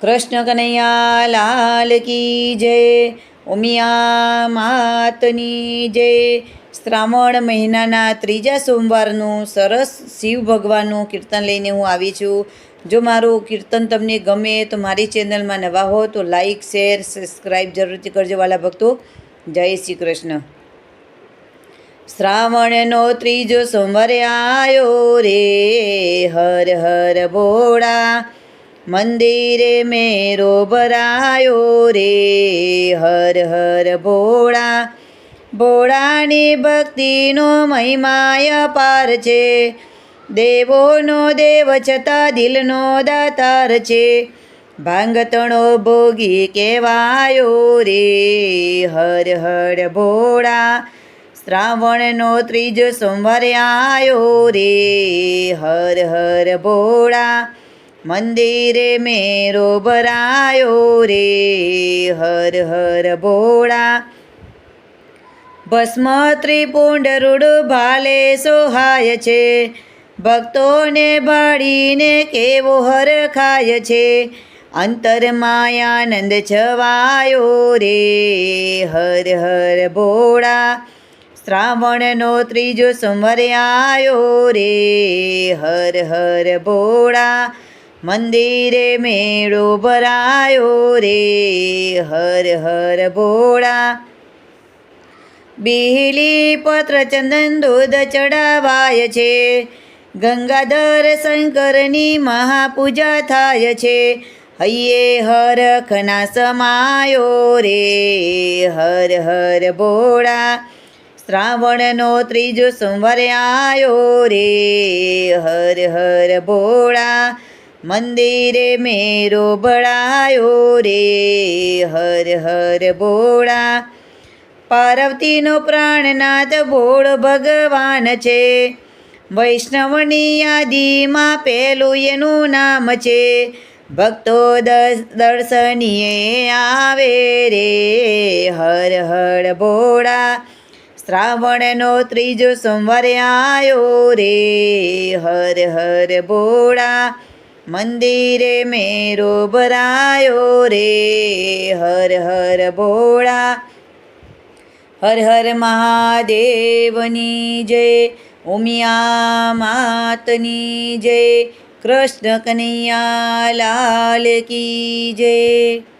કૃષ્ણ કનૈયા લાલ કી જય, ઉમિયા માતની જય. શ્રાવણ મહિનાના ત્રીજા સોમવારનું સરસ શિવ ભગવાનનું કીર્તન લઈને હું આવી છું. જો મારું કીર્તન તમને ગમે તો મારી ચેનલમાં નવા હો તો લાઈક, શેર સબસ્ક્રાઈબ જરૂરથી કરજો વાલા ભક્તો. જય શ્રી કૃષ્ણ. શ્રાવણનો ત્રીજો સોમવારે આવ્યો રે, હર હર બોળા મંદિરે મેરો ભરાયો રે, હર હર ભોળા. ભોળાની ભક્તિનો મહિમાય પાર છે, દેવોનો દેવ છતાં દિલનો દાતાર છે. ભાંગતણો ભોગી કહેવાયો રે, હર હર ભોળા. શ્રાવણનો ત્રીજો સોમવારે આયો રે, હર હર ભોળા. મંદિરે મેરો ભરાયો રે, હર હર ભોળા. ભસ્મ ત્રિપુંડ રૂડ ભાલે સોહાય છે, ભક્તોને ભાળીને કેવો હર ખાય છે. અંતર માયાનંદ છવાયો રે, હર હર ભોળા. શ્રાવણનો ત્રીજો સુમર આયો રે, હર હર ભોળા. મંદિરે મેળો ભરાયો રે, હર હર ભોળા. બિહલી પત્ર ચંદન દૂધ ચડાવાય છે, ગંગાધર શંકરની મહાપૂજા થાય છે. હૈયે હરખના સમાયો રે, હર હર ભોળા. શ્રાવણનો ત્રીજો સોમવારે આયો રે, હર હર ભોળા. મંદિરે મેરો ભળાયો રે, હર હર ભોળા. પાર્વતીનો પ્રાણનાથ ભોળ ભગવાન છે. વૈષ્ણવની યાદીમાં પેલું એનું નામ છે, ભક્તો દસ દર્શનીય આવે રે, હર હર ભોળા. શ્રાવણનો ત્રીજો સોમવારે આવ્યો રે, હર હર ભોળા. મંદિરે મેરો ભરાયો રે, હર હર ભોળા, હર હર મહાદેવની જય, ઉમિયા માતની જય, કૃષ્ણ કનૈયા લાલ કી જય.